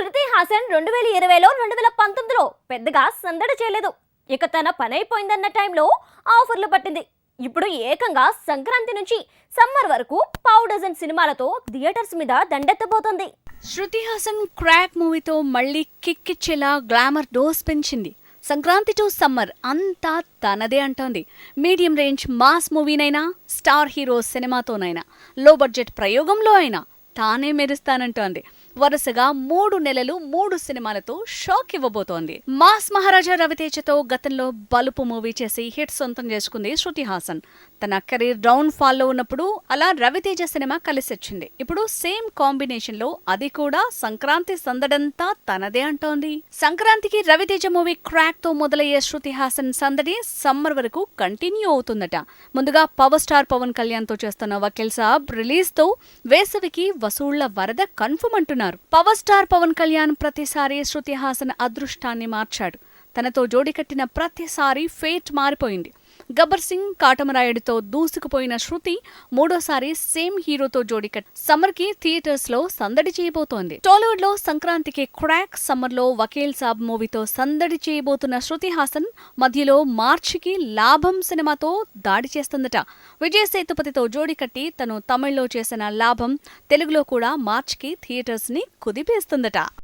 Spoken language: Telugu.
శృతి హాసన్ రెండు వేల ఇరవైలో రెండు వేల పంతొమ్మిదిలో పెద్దగా సందడి చేయలేదు. ఇక తన పనైపోయిందన్న టైంలో ఆఫర్లు పట్టింది. ఇప్పుడు ఏకంగా సంక్రాంతి నుంచి సమ్మర్ వరకు పావు డజన్ సినిమాలతో థియేటర్స్ మీద దండెత్తబోతోంది. శృతి హాసన్ క్రాక్ మూవీతో మళ్ళీ కిక్ ఇచ్చేలా గ్లామర్ డోస్ పెంచింది. సంక్రాంతి టు సమ్మర్ అంతా తనదే అంటోంది. మీడియం రేంజ్ మాస్ మూవీనైనా స్టార్ హీరో సినిమాతోనైనా లో బడ్జెట్ ప్రయోగంలో అయినా తానే మెరుస్తానంటోంది. వరుసగా మూడు నెలలు మూడు సినిమాలతో షాక్ ఇవ్వబోతోంది. మాస్ మహారాజా రవితేజతో గతంలో బలుపు మూవీ చేసి హిట్ సొంతం చేసుకుంది శృతి హాసన్. తన కెరీర్ డౌన్ ఫాల్లో ఉన్నప్పుడు అలా రవితేజ సినిమా కలిసొచ్చింది. ఇప్పుడు సేమ్ కాంబినేషన్లో అది కూడా సంక్రాంతి సందడంతా తనదే అంటోంది. సంక్రాంతికి రవితేజ మూవీ క్రాక్తో మొదలయ్యే శృతి హాసన్ సందడి సమ్మర్ వరకు కంటిన్యూ అవుతుందట. ముందుగా పవర్ స్టార్ పవన్ కళ్యాణ్తో చేస్తున్న వకీల్ సాబ్ రిలీజ్తో వేసవికి వసూళ్ళ వరద కన్ఫర్మ్ అంటున్నారు పవర్ స్టార్ పవన్ కళ్యాణ్ ప్రతిసారి శృతి హాసన్ అదృష్టాన్ని మార్చాడు. తనతో జోడి కట్టిన ప్రతిసారి ఫేట్ మారిపోయింది. గబ్బర్ సింగ్ కాటమరాయుడితో దూసుకుపోయిన శృతి మూడోసారి సేమ్ హీరోతో జోడి సమ్మర్కి థియేటర్స్లో సందడి చేయబోతోంది. టాలీవుడ్లో సంక్రాంతికి క్రాక్ సమ్మర్లో వకీల్ సాబ్ మూవీతో సందడి చేయబోతున్న శృతి హాసన్ మధ్యలో మార్చికి లాభం సినిమాతో దాడి చేస్తుందట. విజయ్ సేతుపతితో జోడి కట్టి తను తమిళ్ళో చేసిన లాభం తెలుగులో కూడా మార్చికి థియేటర్స్ని కుదిపేస్తుందట.